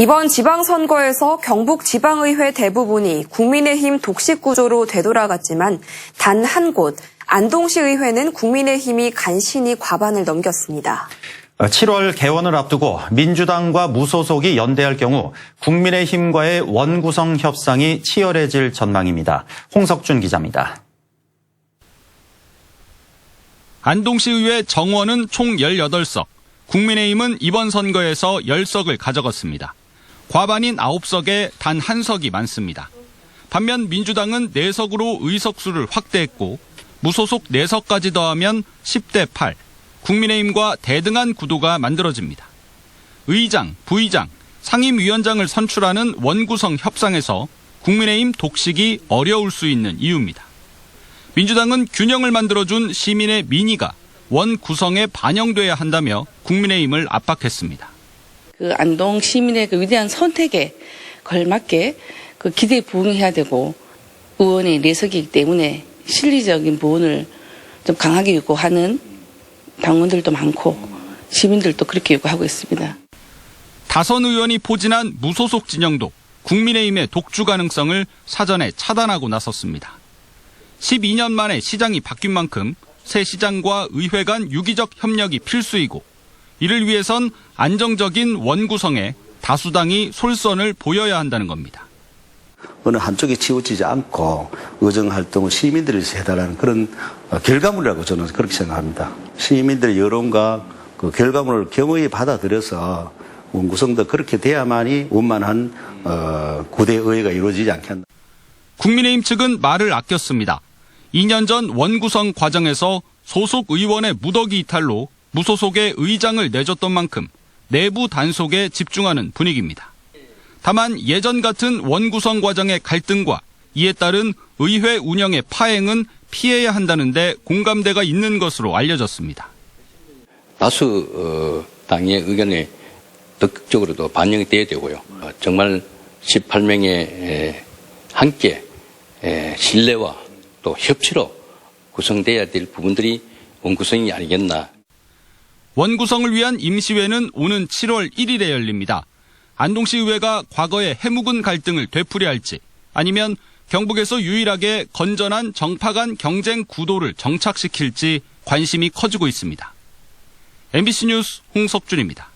이번 지방선거에서 경북 지방의회 대부분이 국민의힘 독식 구조로 되돌아갔지만 단 한 곳 안동시 의회는 국민의힘이 간신히 과반을 넘겼습니다. 7월 개원을 앞두고 민주당과 무소속이 연대할 경우 국민의힘과의 원구성 협상이 치열해질 전망입니다. 홍석준 기자입니다. 안동시의회 정원은 총 18석, 국민의힘은 이번 선거에서 10석을 가져갔습니다. 과반인 9석에 단한 석이 많습니다. 반면 민주당은 4석으로 의석수를 확대했고 무소속 4석까지 더하면 10대 8, 국민의힘과 대등한 구도가 만들어집니다. 의장, 부의장, 상임위원장을 선출하는 원구성 협상에서 국민의힘 독식이 어려울 수 있는 이유입니다. 민주당은 균형을 만들어준 시민의 민의가 원 구성에 반영돼야 한다며 국민의힘을 압박했습니다. 그 안동 시민의 그 위대한 선택에 걸맞게 그 기대에 부응해야 되고 의원의 내석이기 때문에 실리적인 부분을 좀 강하게 요구하는 당원들도 많고 시민들도 그렇게 요구하고 있습니다. 다선 의원이 포진한 무소속 진영도 국민의힘의 독주 가능성을 사전에 차단하고 나섰습니다. 12년 만에 시장이 바뀐 만큼 새 시장과 의회 간 유기적 협력이 필수이고 이를 위해선 안정적인 원구성에 다수당이 솔선을 보여야 한다는 겁니다. 어느 한쪽에 치우치지 않고 의정 활동을 시민들이 해달라는 그런 어, 결과물이라고 저는 그렇게 생각합니다. 시민들의 여론과 그 결과물을 겸허히 받아들여서 원구성도 그렇게 돼야만이 원만한 어, 구대 의회가 이루어지지 않겠나. 국민의힘 측은 말을 아꼈습니다. 2년 전 원구성 과정에서 소속 의원의 무더기 이탈로 무소속의 의장을 내줬던 만큼 내부 단속에 집중하는 분위기입니다. 다만 예전 같은 원구성 과정의 갈등과 이에 따른 의회 운영의 파행은 피해야 한다는데 공감대가 있는 것으로 알려졌습니다. 다수 어, 당의 의견이 적극적으로도 반영이 돼야 되고요. 어, 정말 18명의 함께 에, 신뢰와 또 협치로 구성돼야 될 부분들이 원구성이 아니겠나. 원구성을 위한 임시회는 오는 7월 1일에 열립니다. 안동시 의회가 과거의 해묵은 갈등을 되풀이할지 아니면 경북에서 유일하게 건전한 정파 간 경쟁 구도를 정착시킬지 관심이 커지고 있습니다. MBC 뉴스 홍석준입니다.